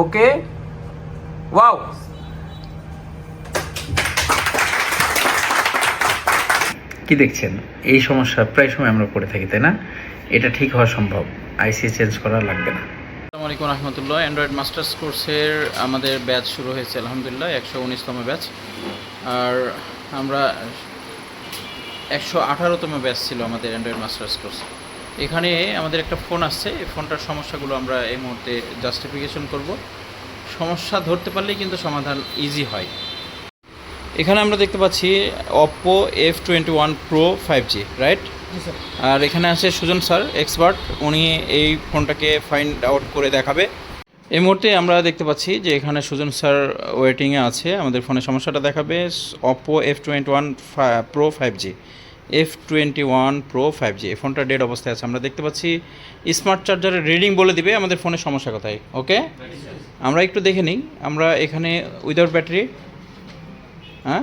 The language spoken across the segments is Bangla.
ওকে ওয়াও কি দেখছেন? এই সমস্যা প্রায় সময় আমরা পড়ে থাকি তাই না? এটা ঠিক হওয়া সম্ভব। আইসি চেঞ্জ করা লাগবে না। আসসালামু আলাইকুম রহমতুল্লাহ। অ্যান্ড্রয়েড মাস্টার্স কোর্সের আমাদের ব্যাচ শুরু হয়েছে আলহামদুলিল্লাহ একশো উনিশতম ব্যাচ আর আমরা একশো আঠারোতম ব্যাচ ছিল আমাদের অ্যান্ড্রয়েড মাস্টার্স কোর্স এখানে আমাদের একটা ফোন আসছে। এই ফোনটার সমস্যাগুলো আমরা এই মুহূর্তে জাস্টিফিকেশন করব। সমস্যা ধরতে পারলেই কিন্তু সমাধান ইজি হয়। এখানে আমরা দেখতে পাচ্ছি Oppo F twenty one pro five G right আর এখানে আছে সুজন স্যার এক্সপার্ট উনি এই ফোনটাকে ফাইন্ড আউট করে দেখাবে। এই মুহূর্তে আমরা দেখতে পাচ্ছি যে এখানে সুজন স্যার ওয়েটিংয়ে আছে। আমাদের ফোনের সমস্যাটা দেখাবে। Oppo F twenty one pro five G F twenty one pro five G এই ফোনটা ডেড অবস্থায় আছে। আমরা দেখতে পাচ্ছি স্মার্ট চার্জারের রিডিং বলে দিবে আমাদের ফোনের সমস্যা কোথায় ওকে আমরা একটু দেখে নিই। আমরা এখানে উইদাউট ব্যাটারি হ্যাঁ?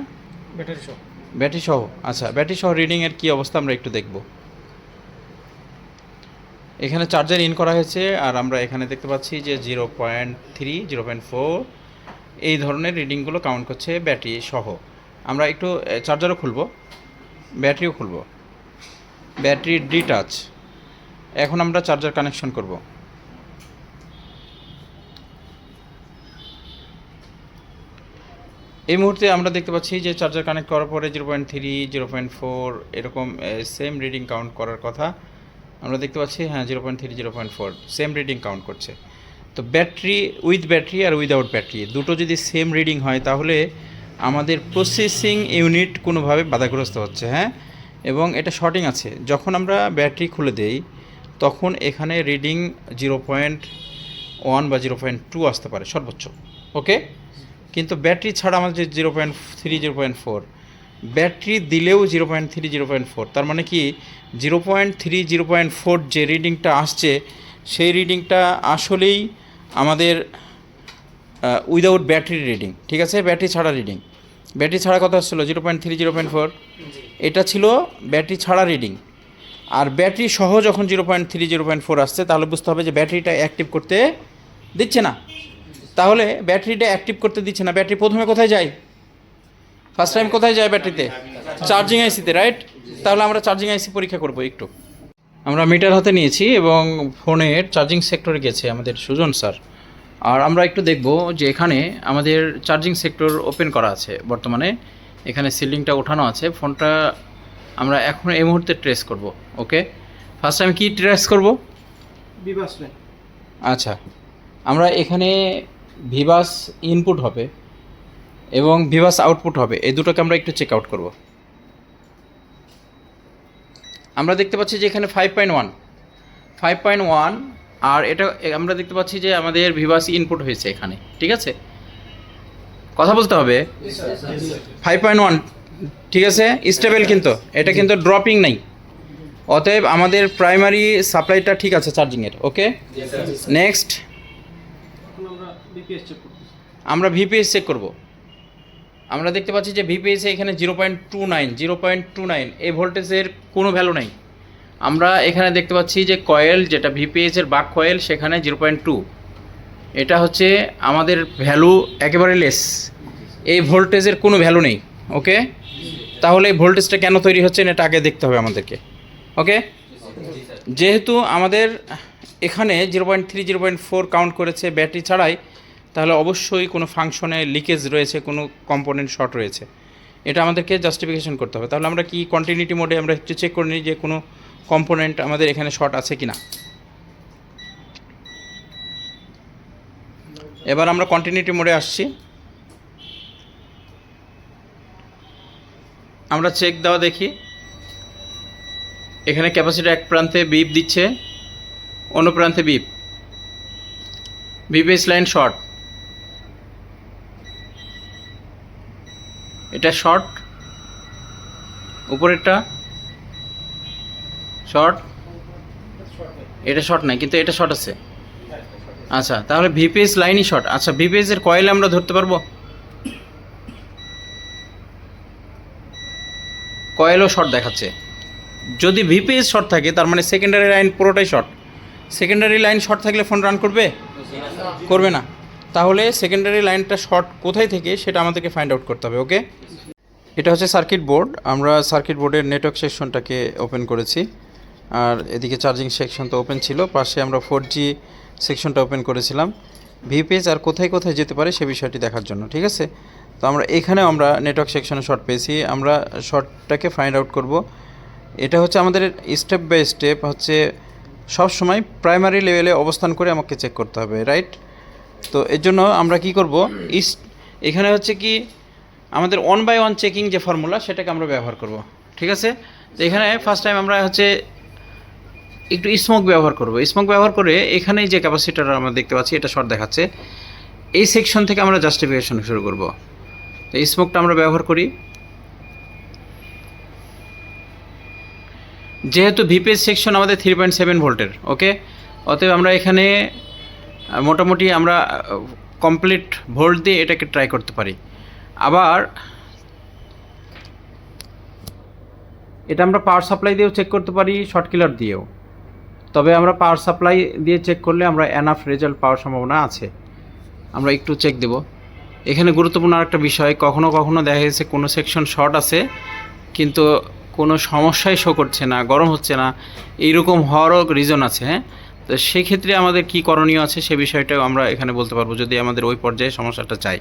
ব্যাটারি সহ। ব্যাটারি সহ আচ্ছা ব্যাটারি সহ রিডিংয়ের কী অবস্থা আমরা একটু দেখব। এখানে চার্জার ইন করা হয়েছে আর আমরা এখানে দেখতে পাচ্ছি যে zero point three zero point four এই ধরনের রিডিংগুলো কাউন্ট করছে ব্যাটারি সহ। আমরা একটু চার্জারও খুলব। ব্যাটারিও খুলব। ব্যাটারি ডিটাচ এখন আমরা চার্জার কানেকশন করব। এই মুহূর্তে আমরা দেখতে পাচ্ছি যে চার্জার কানেক্ট করার পরে zero point three zero point four এরকম সেম রিডিং কাউন্ট করার কথা। আমরা দেখতে পাচ্ছি হ্যাঁ zero point three zero point four same reading count করছে। তো ব্যাটারি উইথ ব্যাটারি আর উইদাউট ব্যাটারি, দুটো যদি সেম রিডিং হয়, তাহলে আমাদের প্রসেসিং ইউনিট কোনোভাবে বাধাগ্রস্ত হচ্ছে হ্যাঁ? এবং এটা শর্টিং আছে। যখন আমরা ব্যাটারি খুলে দেই, তখন এখানে রিডিং জিরো পয়েন্ট ওয়ান বা জিরো পয়েন্ট টু আসতে পারে, সর্বোচ্চ ওকে কিন্তু ব্যাটারি ছাড়া আমাদের zero point three zero point four battery দিলেও zero point three zero point four তার মানে কি? Zero point three zero point four যে রিডিংটা আসছে, সেই রিডিংটা আসলেই আমাদের উইদাউট ব্যাটারি রিডিং ঠিক আছে? ব্যাটারি ছাড়া রিডিং ব্যাটারি ছাড়া কথা হচ্ছিল zero point three zero point four. এটা ছিল ব্যাটারি ছাড়া রিডিং আর ব্যাটারি সহ যখন zero point three zero point four আসছে তাহলে বুঝতে হবে যে ব্যাটারিটা অ্যাক্টিভ করতে দিচ্ছে না। তাহলে ব্যাটারিটা অ্যাক্টিভ করতে দিচ্ছে না। ব্যাটারি প্রথমে কোথায় যায়? ফার্স্ট টাইম কোথায় যায় ব্যাটারিতে? চার্জিং আইসিতে রাইট তাহলে আমরা চার্জিং আইসি পরীক্ষা করব একটু। আমরা মিটার হাতে নিয়েছি এবং ফোনের চার্জিং সেক্টরে গেছে আমাদের সুজন স্যার আর আমরা একটু দেখব যে এখানে আমাদের চার্জিং সেক্টর ওপেন করা আছে বর্তমানে। এখানে সিলিংটা ওঠানো আছে ফোনটা আমরা এখন এই মুহূর্তে ট্রেস করব ওকে ফার্স্ট আমি কি ট্রেস করব? নেই আচ্ছা আমরা এখানে ভিভাস ইনপুট হবে এবং ভিভাস আউটপুট হবে এই দুটোকে আমরা একটু চেক আউট করব। আমরা দেখতে পাচ্ছি যে এখানে five point one five point one আর এটা আমরা দেখতে পাচ্ছি যে আমাদের ভিভাস ইনপুট হয়েছে এখানে ঠিক আছে? কথা বলতে হবে? ফাইভ পয়েন্ট ওয়ান ঠিক আছে? স্টেবল কিন্তু এটা কিন্তু ড্রপিং নেই। অতএব আমাদের প্রাইমারি সাপ্লাইটা ঠিক আছে চার্জিংয়ের ওকে নেক্সট এখন আমরা বিপিএস চেক করতেছি। আমরা ভিপিএস চেক করব। আমরা দেখতে পাচ্ছি যে ভিপিএস এখানে zero point two nine zero point two nine এই ভোল্টেজের কোনো ভ্যালু নেই। আমরা এখানে দেখতে পাচ্ছি যে কয়েল যেটা ভিপিএসের বাক কয়েল সেখানে জিরো পয়েন্ট টু এটা হচ্ছে আমাদের ভ্যালু একেবারে লেস এই ভোল্টেজের কোনো ভ্যালু নেই ওকে তাহলে এই ভোল্টেজটা কেন তৈরি হচ্ছে এটা আগে দেখতে হবে আমাদেরকে ওকে যেহেতু আমাদের এখানে zero point three zero point four count করেছে ব্যাটারি ছাড়াই, তাহলে অবশ্যই কোনো ফাংশনে লিকেজ রয়েছে, কোনো কম্পোনেন্ট শর্ট রয়েছে। এটা আমাদেরকে জাস্টিফিকেশন করতে হবে। তাহলে আমরা কি কন্টিনিউটি মোডে আমরা একটু চেক করে নিই যে কোনো কম্পোনেন্ট আমাদের এখানে শর্ট আছে কি না এবার আমরা কন্টিনিউটি মোডে আসছি। আমরা চেক দেওয়া দেখি। এখানে ক্যাপাসিটি এক প্রান্তে বিপ দিচ্ছে, অন্য প্রান্তে বিপ বিপিএস লাইন শর্ট এটা শর্ট উপরেরটা শর্ট এটা শর্ট নাই, কিন্তু এটা শর্ট আছে। আচ্ছা তাহলে ভিপিএস লাইনই শর্ট আচ্ছা ভিপিএস এর কয়েল আমরা ধরতে পারব? কয়েলও শর্ট দেখাচ্ছে। যদি ভিপিএস শর্ট থাকে, তার মানে সেকেন্ডারি লাইন পুরোটাই শর্ট সেকেন্ডারি লাইন শর্ট থাকলে ফোন রান করবে? করবে না। তাহলে সেকেন্ডারি লাইনটা শর্ট কোথায় থেকে, সেটা আমাদেরকে ফাইন্ড আউট করতে হবে ওকে এটা হচ্ছে সার্কিট বোর্ড আমরা সার্কিট বোর্ডের নেটওয়ার্ক সেকশনটাকে ওপেন করেছি। আর এদিকে চার্জিং সেকশন তো ওপেন ছিল, পাশে আমরা ফোর জি সেকশনটা ওপেন করেছিলাম। ভিপিএস আর কোথায় কোথায় যেতে পারে সে বিষয়টি দেখার জন্য, ঠিক আছে? তো আমরা এখানে আমরা নেটওয়ার্ক সেকশনে শর্ট পেয়েছি। আমরা শর্টটাকে ফাইন্ড আউট করব। এটা হচ্ছে আমাদের স্টেপ বাই স্টেপ হচ্ছে সব সময় প্রাইমারি লেভেলে অবস্থান করে আমাকে চেক করতে হবে রাইট তো এর জন্য আমরা কি করব? ইস এখানে হচ্ছে কি আমাদের ওয়ান বাই ওয়ান চেকিং যে ফর্মুলা সেটাকে আমরা ব্যবহার করব, ঠিক আছে? তো এখানে ফার্স্ট টাইম আমরা হচ্ছে একটু স্মোক ব্যবহার করব। স্মোক ব্যবহার করে এখানে যে ক্যাপাসিটার আমরা দেখতে পাচ্ছি, এটা শর্ট দেখাচ্ছে। এই সেকশন থেকে আমরা জাস্টিফিকেশন শুরু করব। তো স্মোকটা আমরা ব্যবহার করি। যেহেতু ভিপিএস সেকশন আমাদের থ্রি পয়েন্ট সেভেন ভোল্টের ওকে অতএব আমরা এখানে মোটামুটি আমরা কমপ্লিট ভোল্ট দিয়ে এটাকে ট্রাই করতে পারি। আবার, এটা আমরা পাওয়ার সাপ্লাই দিয়েও চেক করতে পারি শর্ট কিলার দিয়েও। তবে আমরা পাওয়ার সাপ্লাই দিয়ে চেক করলে আমরা এনাফ রেজাল্ট পাওয়ার সম্ভাবনা আছে। আমরা একটু চেক দেব। এখানে গুরুত্বপূর্ণ আরেকটা বিষয়, কখনো কখনো দেখা গেছে কোনো সেকশন শর্ট আছে, কিন্তু কোনো সমস্যাই শো করছে না, গরম হচ্ছে না, এইরকম হওয়ারও রিজন আছে হ্যাঁ? তো সেক্ষেত্রে আমাদের কি করণীয় আছে সে বিষয়টাও আমরা এখানে বলতে পারব যদি আমাদের ওই পর্যায়ে সমস্যাটা চাই।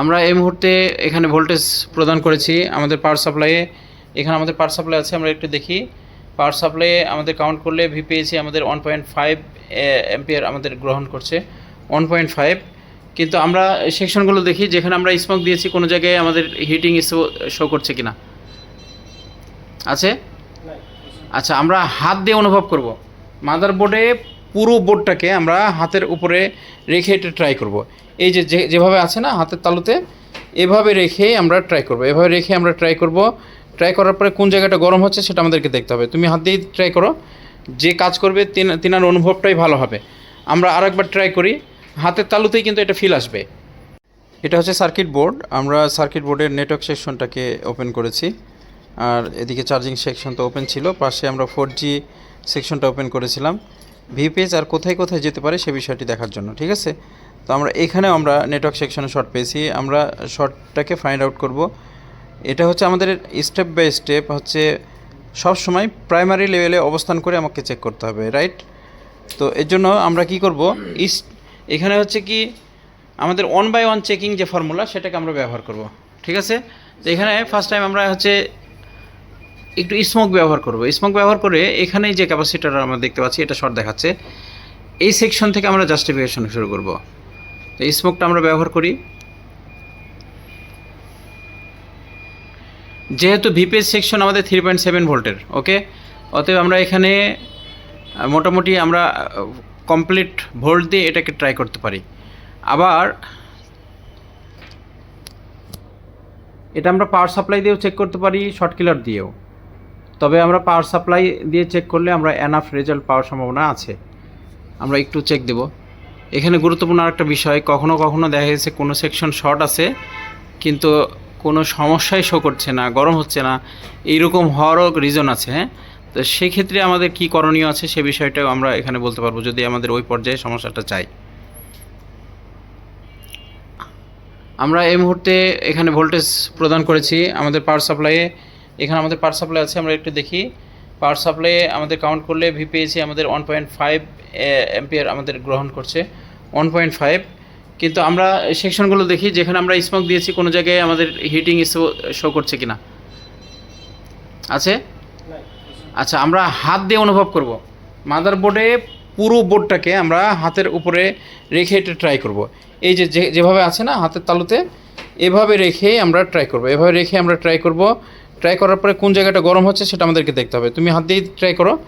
আমরা এই মুহূর্তে এখানে ভোল্টেজ প্রদান করেছি, আমাদের পাওয়ার সাপ্লাইয়ে এখানে আমাদের পাওয়ার সাপ্লাই আছে, আমরা একটু দেখি। পাওয়ার সাপ্লাই আমাদের কাউন্ট করলে ভিপিএসি আমাদের ওয়ান পয়েন্ট ফাইভ এম্পিয়ার আমাদের গ্রহণ করছে ওয়ান পয়েন্ট ফাইভ কিন্তু আমরা সেকশনগুলো দেখি, যেখানে আমরা স্মোক দিয়েছি, কোনো জায়গায় আমাদের হিটিং শো করছে কিনা। আছে? আচ্ছা আমরা হাত দিয়ে অনুভব করব। মাদার বোর্ডে পুরো বোর্ডটাকে আমরা হাতের উপরে রেখে এটা ট্রাই করব। এই যে- যেভাবে আছে না, হাতের তালুতে, এভাবে রেখে আমরা ট্রাই করব। এভাবে রেখে আমরা ট্রাই করব। ট্রাই করার পরে কোন জায়গাটা গরম হচ্ছে সেটা আমাদেরকে দেখতে হবে। তুমি হাত দিয়ে ট্রাই করো। যে কাজ করবে তিন- তিনার অনুভবটাই ভালো হবে। আমরা আরেকবার ট্রাই করি। হাতের তালুতেই কিন্তু এটা ফিল আসবে। এটা হচ্ছে সার্কিট বোর্ড আমরা সার্কিট বোর্ডের নেটওয়ার্ক সেকশনটাকে ওপেন করেছি। আর এদিকে চার্জিং সেকশন তো ওপেন ছিল। পাশে আমরা ফোর জি সেকশনটা ওপেন করেছিলাম। ভিপিএস আর কোথায় কোথায় যেতে পারে সে বিষয়টি দেখার জন্য, ঠিক আছে? তো আমরা এখানেও আমরা নেটওয়ার্ক সেকশনে শর্ট পেয়েছি। আমরা শর্টটাকে ফাইন্ড আউট করব। এটা হচ্ছে আমাদের স্টেপ বাই স্টেপ হচ্ছে সব সময় প্রাইমারি লেভেলে অবস্থান করে আমাকে চেক করতে হবে রাইট তো এর জন্য আমরা কি করব? ইস এখানে হচ্ছে কি আমাদের ওয়ান বাই ওয়ান চেকিং যে ফর্মুলা সেটাকে আমরা ব্যবহার করব, ঠিক আছে? তো এখানে ফার্স্ট টাইম আমরা হচ্ছে একটু স্মোক ব্যবহার করব। স্মোক ব্যবহার করে এখানে যে ক্যাপাসিটার আমরা দেখতে পাচ্ছি, এটা শর্ট দেখাচ্ছে। এই সেকশন থেকে আমরা জাস্টিফিকেশন শুরু করব। তো স্মোকটা আমরা ব্যবহার করি। যেহেতু ভিপিএস সেকশন আমাদের থ্রি পয়েন্ট সেভেন ভোল্টের ওকে অতএব আমরা এখানে মোটামুটি আমরা কমপ্লিট ভোল্ট দিয়ে এটাকে ট্রাই করতে পারি। আবার, এটা আমরা পাওয়ার সাপ্লাই দিয়েও চেক করতে পারি শর্ট কিলার দিয়েও। তবে আমরা পাওয়ার সাপ্লাই দিয়ে চেক করলে আমরা এনাফ রেজাল্ট পাওয়ার সম্ভাবনা আছে। আমরা একটু চেক দেব। এখানে গুরুত্বপূর্ণ আরেকটা বিষয়, কখনো কখনো দেখা গেছে কোনো সেকশন শর্ট আছে, কিন্তু কোনো সমস্যাই শো করছে না, গরম হচ্ছে না, এইরকম হওয়ারও রিজন আছে হ্যাঁ? তো সেক্ষেত্রে আমাদের কি করণীয় আছে সে বিষয়টাও আমরা এখানে বলতে পারব যদি আমাদের ওই পর্যায়ে সমস্যাটা চাই। আমরা এই মুহূর্তে এখানে ভোল্টেজ প্রদান করেছি আমাদের পাওয়ার সাপ্লাইয়ে এখানে আমাদের পাওয়ার সাপ্লাই আছে, আমরা একটু দেখি। পাওয়ার সাপ্লাইয়ে আমাদের কাউন্ট করলে ভিপিএসি আমাদের ওয়ান পয়েন্ট ফাইভ এম্পিয়ার আমাদের গ্রহণ করছে। ওয়ান পয়েন্ট ফাইভ কিন্তু আমরা সেকশনগুলো দেখি যেখানে আমরা স্মোক দিয়েছি, কোনো জায়গায় আমাদের হিটিং শো শো করছে কিনা। আছে? আচ্ছা আমরা হাত দিয়ে অনুভব করব। মাদার বোর্ডে পুরো বোর্ডটাকে আমরা হাতের উপরে রেখে এটা ট্রাই করব। এই যে যেভাবে আছে না, হাতের তালুতে, এভাবে রেখে আমরা ট্রাই করব। এভাবে রেখে আমরা ট্রাই করব। ট্রাই করার পরে কোন জায়গাটা গরম হচ্ছে সেটা আমাদেরকে দেখতে হবে। তুমি হাত দিয়ে ট্রাই করো।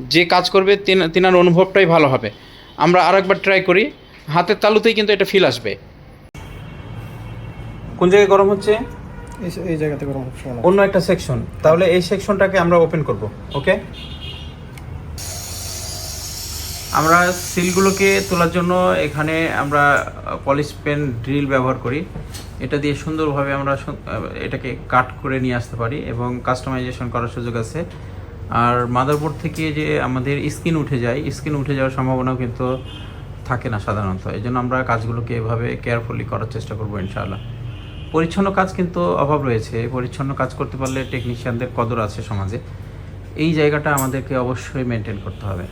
যে কাজ করবে, তিন- তিনার অনুভবটাই ভালো হবে। আমরা আরেকবার ট্রাই করি। হাতের তালুতেই কিন্তু এটা ফিল আসবে। কোন জায়গায় গরম হচ্ছে? এই এই জায়গাতে গরম হচ্ছে অন্য একটা সেকশন তাহলে এই সেকশনটাকে আমরা ওপেন করব ওকে আমরা সিলগুলোকে তোলার জন্য এখানে আমরা পলিশ পেন ড্রিল ব্যবহার করি। এটা দিয়ে সুন্দরভাবে আমরা এটাকে কাট করে নিয়ে আসতে পারি এবং কাস্টমাইজেশন করার সুযোগ আছে। আর মাদারবোর্ড থেকে যে আমাদের স্কিন উঠে যায় স্কিন উঠে যাওয়ার সম্ভাবনাও কিন্তু থাকে না সাধারণত। এই জন্য আমরা কাজগুলোকে এভাবে কেয়ারফুলি করার চেষ্টা করব, ইনশাআল্লাহ। পরিচ্ছন্ন কাজ কিন্তু অভাব রয়েছে। পরিচ্ছন্ন কাজ করতে পারলে টেকনিশিয়ানদের কদর আছে সমাজে। এই জায়গাটা আমাদেরকে অবশ্যই মেনটেন করতে হবে।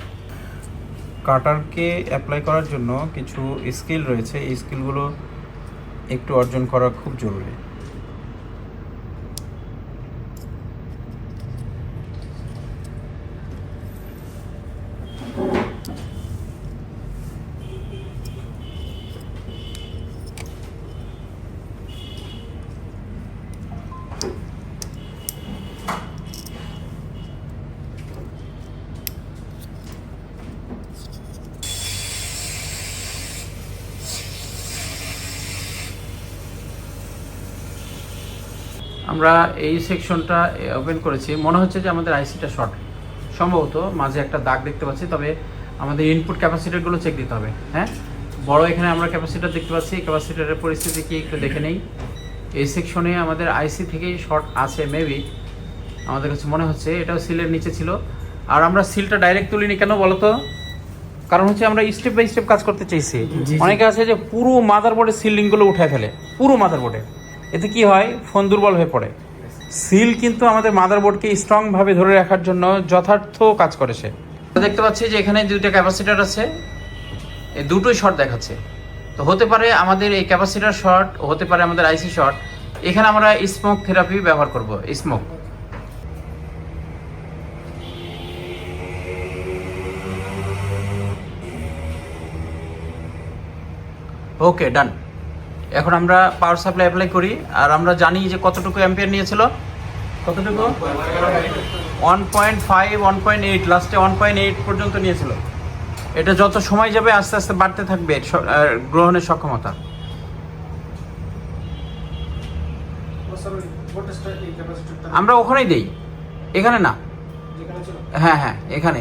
কাটারকে অ্যাপ্লাই করার জন্য কিছু স্কিল রয়েছে। এই স্কিলগুলো একটু অর্জন করা খুব জরুরি। আমরা এই সেকশনটা ওপেন করেছি। মনে হচ্ছে যে আমাদের আইসিটা শর্ট সম্ভবত মাঝে একটা দাগ দেখতে পাচ্ছি তবে আমাদের ইনপুট ক্যাপাসিটারগুলো চেক দিতে হবে হ্যাঁ? বড় এখানে আমরা ক্যাপাসিটার দেখতে পাচ্ছি ক্যাপাসিটারের পরিস্থিতি কি একটু দেখে নেই। এই সেকশনে আমাদের আইসি থেকেই শর্ট আছে মেবি আমাদের কাছে মনে হচ্ছে এটাও সিলের নিচে ছিল। আর আমরা সিলটা ডাইরেক্ট তুলিনি কেন বলো তো কারণ হচ্ছে আমরা স্টেপ বাই স্টেপ কাজ করতে চাইছি। অনেকে আছে যে পুরো মাদারবোর্ডের সিলিংগুলো উঠায় ফেলে পুরো মাদারবোর্ডে এতে কি হয়? ফোন দুর্বল হয়ে পড়ে। সিল কিন্তু আমাদের মাদারবোর্ডকে স্ট্রং ভাবে ধরে রাখার জন্য যথার্থ কাজ করে সে। দেখতে পাচ্ছি যে এখানে দুইটা ক্যাপাসিটার আছে, এই দুটোই শর্ট দেখাচ্ছে। তো হতে পারে আমাদের এই ক্যাপাসিটার শর্ট, হতে পারে আমাদের আইসি শর্ট। এখানে আমরা স্মোক থেরাপি ব্যবহার করব, স্মোক। ওকে, ডান। এখন আমরা পাওয়ার সাপ্লাই অ্যাপ্লাই করি আর আমরা জানি যে কতটুকু অ্যাম্পিয়ার নিয়েছিল। কতটুকু? One point five one point eight লাস্টে ওয়ান পয়েন্ট এইট পর্যন্ত নিয়েছিল। এটা যত সময় যাবে আস্তে আস্তে বাড়তে থাকবে গ্রহণের সক্ষমতা। আমরা ওখানেই দেই। এখানে না? হ্যাঁ হ্যাঁ এখানে।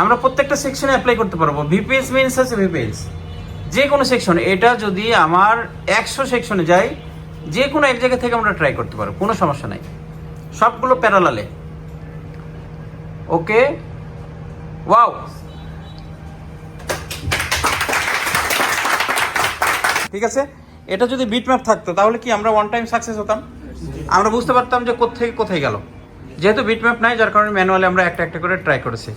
আমরা প্রত্যেকটা সেকশনে অ্যাপ্লাই করতে পারব। ভিপিএস মিনস আছে ভিপিএস যে কোনো সেকশনে এটা যদি আমার একশো সেকশনে যাই যে কোনো এক জায়গা থেকে আমরা ট্রাই করতে পারব, কোনো সমস্যা নাই। সবগুলো প্যারালালে ওকে ওয়াও ঠিক আছে? এটা যদি বিটম্যাপ থাকতো, তাহলে কি আমরা ওয়ান টাইম সাকসেস হতাম? আমরা বুঝতে পারতাম যে কোথেকে কোথায় গেল। যেহেতু বিটম্যাপ নাই, যার কারণে ম্যানুয়ালি আমরা একটা একটা করে ট্রাই করেছি।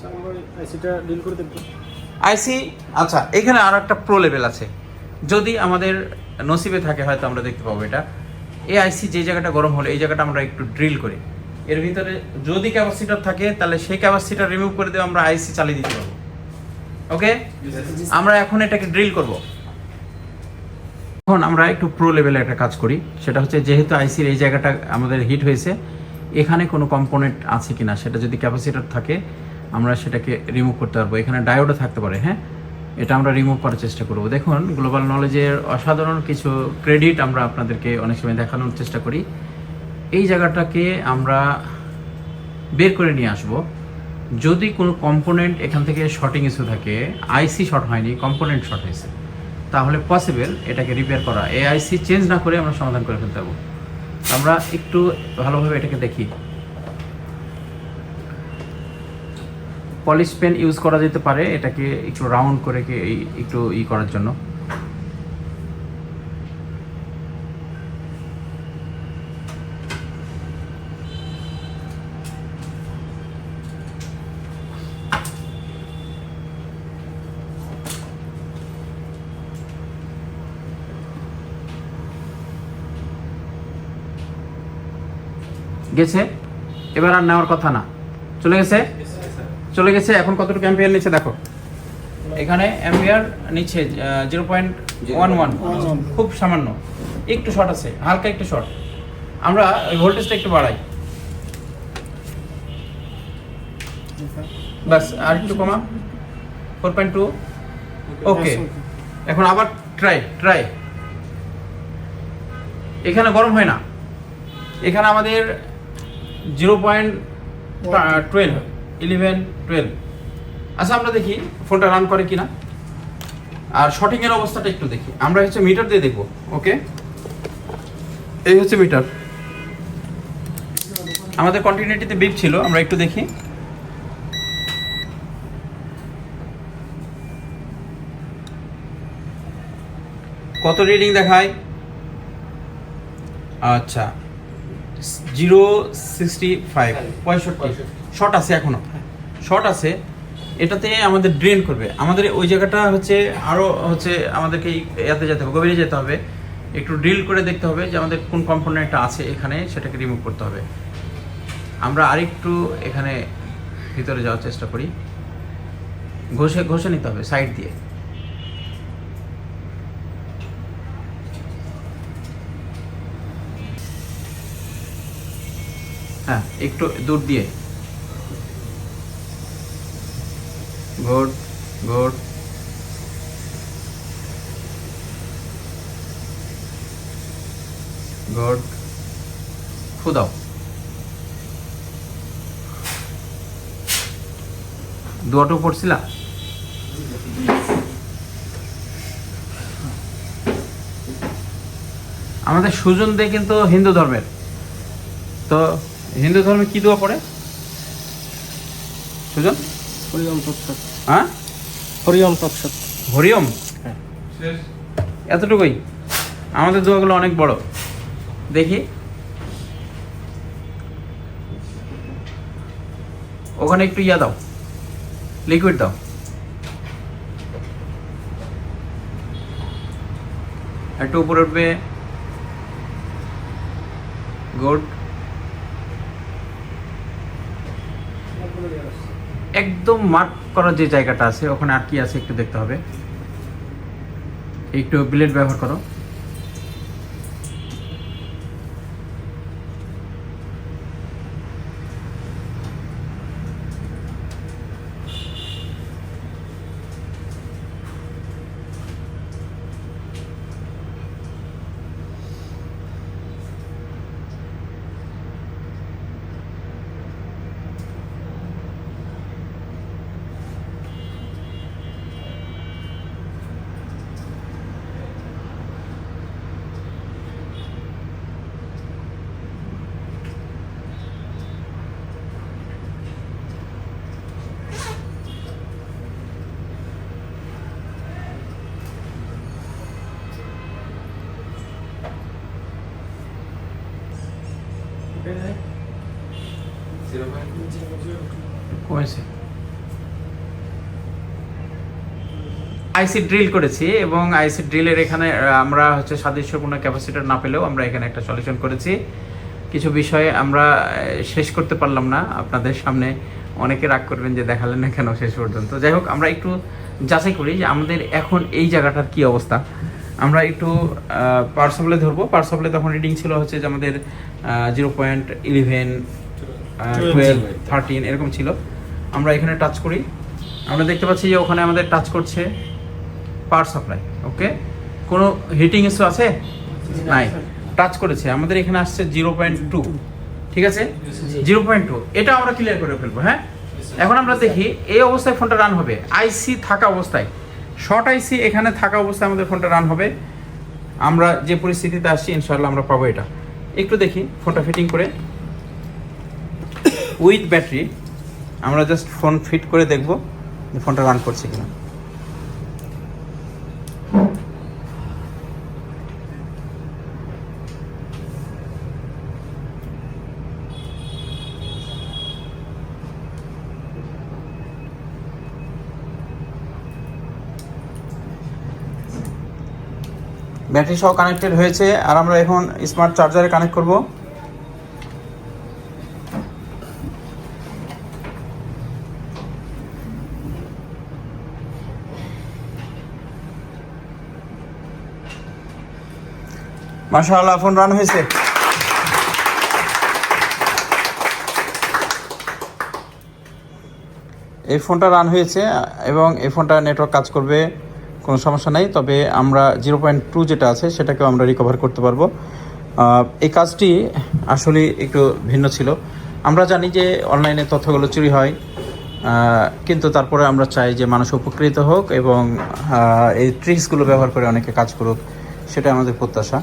আইসি আচ্ছা এখানে আরও একটা প্রো লেভেল আছে। যদি আমাদের নসিবে থাকে, হয়তো আমরা দেখতে পাবো এটা। এই আইসি যে জায়গাটা গরম হলো, এই জায়গাটা আমরা একটু ড্রিল করি। এর ভিতরে যদি ক্যাপাসিটার থাকে, তাহলে সেই ক্যাপাসিটার রিমুভ করে দিয়ে আমরা আইসি চালিয়ে দিতে পারব। ওকে আমরা এখন এটাকে ড্রিল করব। এখন আমরা একটু প্রো লেভেলে একটা কাজ করি। সেটা হচ্ছে, যেহেতু আইসির এই জায়গাটা আমাদের হিট হয়েছে, এখানে কোনো কম্পোনেন্ট আছে কিনা, সেটা যদি ক্যাপাসিটার থাকে আমরা সেটাকে রিমুভ করতে পারব। এখানে ডায়োডও থাকতে পারে হ্যাঁ? এটা আমরা রিমুভ করার চেষ্টা করব। দেখুন গ্লোবাল নলেজের অসাধারণ কিছু ক্রেডিট আমরা আপনাদেরকে অনেক সময় দেখানোর চেষ্টা করি। এই জায়গাটাকে আমরা বের করে নিয়ে আসব। যদি কোনো কম্পোনেন্ট এখান থেকে শর্টিং ইস্যু থাকে আইসি শর্ট হয়নি কম্পোনেন্ট শর্ট হয়েছে, তাহলে পসিবল এটাকে রিপেয়ার করা। এই আইসি চেঞ্জ না করে আমরা সমাধান করে ফেলতে পারব। আমরা একটু ভালোভাবে এটাকে দেখি। পলিশ পেন ইউজ করা যেতে পারে, এটাকে একটু রাউন্ড করে একটু ই করার জন্য। গেছে? এবার আর নেওয়ার কথা না। চলে গেছে? চলে গেছে এখন কতটুকু অ্যাম্পিয়ার নিচে দেখো। এখানে অ্যাম্পিয়ার নিচে জিরো পয়েন্ট ওয়ান ওয়ান খুব সামান্য। একটু শর্ট আছে হালকা একটু শর্ট আমরা ওই ভোল্টেজটা একটু বাড়াই। বাস আর একটু কমা। ফোর পয়েন্ট টু ওকে এখন আবার ট্রাই ট্রাই এখানে গরম হয় না। এখানে আমাদের zero point twelve eleven, twelve. আচ্ছা আমরা দেখি ফোনটা রান করে কিনা। আর শটিংয়ের অবস্থাটা একটু দেখি। আমরা হচ্ছে মিটার দিয়ে দেখব, ওকে? এই হচ্ছে মিটার। আমাদের কন্টিনিউটিতে বিপ ছিল, আমরা একটু দেখি। কত রিডিং দেখায়? আচ্ছা জিরো সিক্সটি ফাইভ পঁয়ষট্টি। শর্ট আছে এখনও। শর্ট আছে, এটাতে আমাদের ড্রেন করবে। আমাদের ওই জায়গাটা হচ্ছে আরও হচ্ছে আমাদেরকে এতে যেতে হবে, গভীরে যেতে হবে। একটু ড্রিল করে দেখতে হবে যে আমাদের কোন কম্পোনেন্টটা আছে এখানে, সেটাকে রিমুভ করতে হবে। আমরা আরেকটু এখানে ভিতরে যাওয়ার চেষ্টা করি। ঘষে ঘষে নিতে হবে সাইড দিয়ে। হ্যাঁ একটু দূর দিয়ে। Good good. গুড। ফুদাও দুয়াটো পড়ছিলা? আমাদের সুজন দে কিন্তু হিন্দু ধর্মের। তো হিন্দু ধর্মে কি দোয়া পড়ে? সুজন? হরিওম তৎসৎ হ্যাঁ? হরিওম তৎসৎ হরিওম? হ্যাঁ। এতটুকুই। আমাদের দোয়াগুলো অনেক বড়। দেখি। ওখানে একটু ইয়া দাও। লিকুইড দাও। একটু উপরে উঠবে। গুড। একদম মার্ক করার যে জায়গাটা আছে, ওখানে আর কি আছে একটু দেখতে হবে। একটু ব্লেড ব্যবহার করো। আইসি ড্রিল করেছি এবং আইসি ড্রিলের এখানে আমরা হচ্ছে সাদৃশ্যপূর্ণ ক্যাপাসিটার না পেলেও আমরা এখানে একটা সলিউশন করেছি। কিছু বিষয়ে আমরা শেষ করতে পারলাম না। আপনাদের সামনে অনেকে রাগ করবেন যে দেখালেন না কেন শেষ পর্যন্ত। যাই হোক, আমরা একটু যাচাই করি যে আমাদের এখন এই জায়গাটার কি অবস্থা। আমরা একটু পার্সপলে ধরবো। পার্সপলে তখন রিডিং ছিল হচ্ছে যে আমাদের zero point eleven twelve thirteen এরকম ছিল। আমরা এখানে টাচ করি। আমরা দেখতে পাচ্ছি যে ওখানে আমাদের টাচ করছে পাওয়ার সাপ্লাই ওকে কোনো হিটিং ইস্যু আছে? নাই। টাচ করেছে। আমাদের এখানে আসছে জিরো পয়েন্ট টু ঠিক আছে? জিরো পয়েন্ট টু এটা আমরা ক্লিয়ার করে ফেলব হ্যাঁ? এখন আমরা দেখি এই অবস্থায় ফোনটা রান হবে। আইসি থাকা অবস্থায়। শর্ট আইসি এখানে থাকা অবস্থায় আমাদের ফোনটা রান হবে। আমরা যে পরিস্থিতিতে আসছি ইনশাআল্লাহ আমরা পাবো এটা। একটু দেখি ফোনটা ফিটিং করে। উইথ ব্যাটারি আমরা জাস্ট ফোন ফিট করে দেখব যে ফোনটা রান করছে কিনা। ব্যাটারি সহ কানেক্টেড হয়েছে আর আমরা এখন স্মার্ট চার্জারে কানেক্ট করব। মাশাআল্লাহ ফোন রান হয়েছে। এই ফোনটা রান হয়েছে এবং এই ফোনটা নেটওয়ার্ক কাজ করবে, কোনো সমস্যা নেই। তবে আমরা জিরো পয়েন্ট টু যেটা আছে, সেটাকেও আমরা রিকভার করতে পারব। এই কাজটি আসলে একটু ভিন্ন ছিল। আমরা জানি যে অনলাইনে তথ্যগুলো চুরি হয় কিন্তু তারপরে আমরা চাই যে মানুষ উপকৃত হোক এবং এই ট্রিক্সগুলো ব্যবহার করে অনেকে কাজ করুক সেটা আমাদের প্রত্যাশা।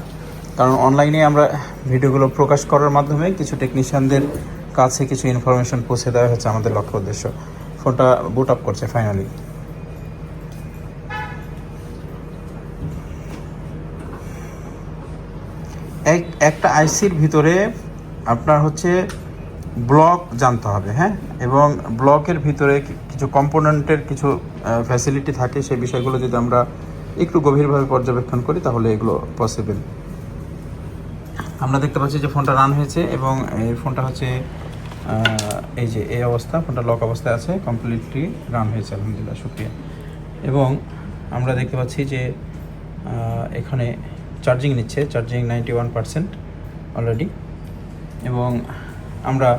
কারণ অনলাইনে আমরা ভিডিওগুলো প্রকাশ করার মাধ্যমে কিছু টেকনিশিয়ানদের কাছে কিছু ইনফরমেশন পৌঁছে দেওয়া হচ্ছে আমাদের লক্ষ্য উদ্দেশ্য। ফোনটা বুট আপ করছে ফাইনালি এক, একটা আইসির ভিতরে আপনার হচ্ছে ব্লক জানতে হবে হ্যাঁ? এবং ব্লকের ভিতরে কিছু কম্পোনেন্টের কিছু ফ্যাসিলিটি থাকে, সেই বিষয়গুলো যদি আমরা একটু গভীরভাবে পর্যবেক্ষণ করি তাহলে এগুলো পসিবল আমরা দেখতে পাচ্ছি যে ফোনটা রান হয়েছে এবং এই ফোনটা হচ্ছে এই যে এই অবস্থা, ফোনটা লক অবস্থায় আছে কমপ্লিটলি রান হয়েছে, আলহামদুলিল্লাহ, শুক্রিয়া। এবং আমরা দেখতে পাচ্ছি যে এখানে চার্জিং নিচ্ছে charging ninety one percent already এবং আমরা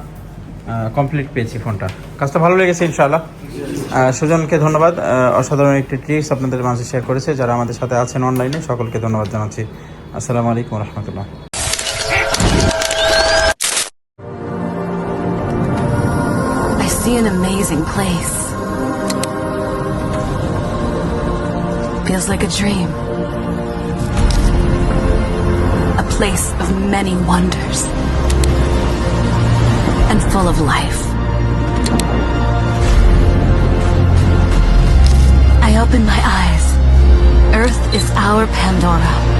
কমপ্লিট পেয়েছি ফোনটা। কাজটা ভালো লেগেছে, ইনশাআল্লাহ। সুজনকে ধন্যবাদ। অসাধারণ একটি ট্রিক্স আপনাদের মাঝে শেয়ার করেছে। যারা আমাদের সাথে আছেন অনলাইনে সকলকে ধন্যবাদ জানাচ্ছি। আসসালামু আলাইকুম রহমতুল্লাহ। Amazing place. Feels like a dream. A place of many wonders. And full of life. I open my eyes. Earth is our Pandora.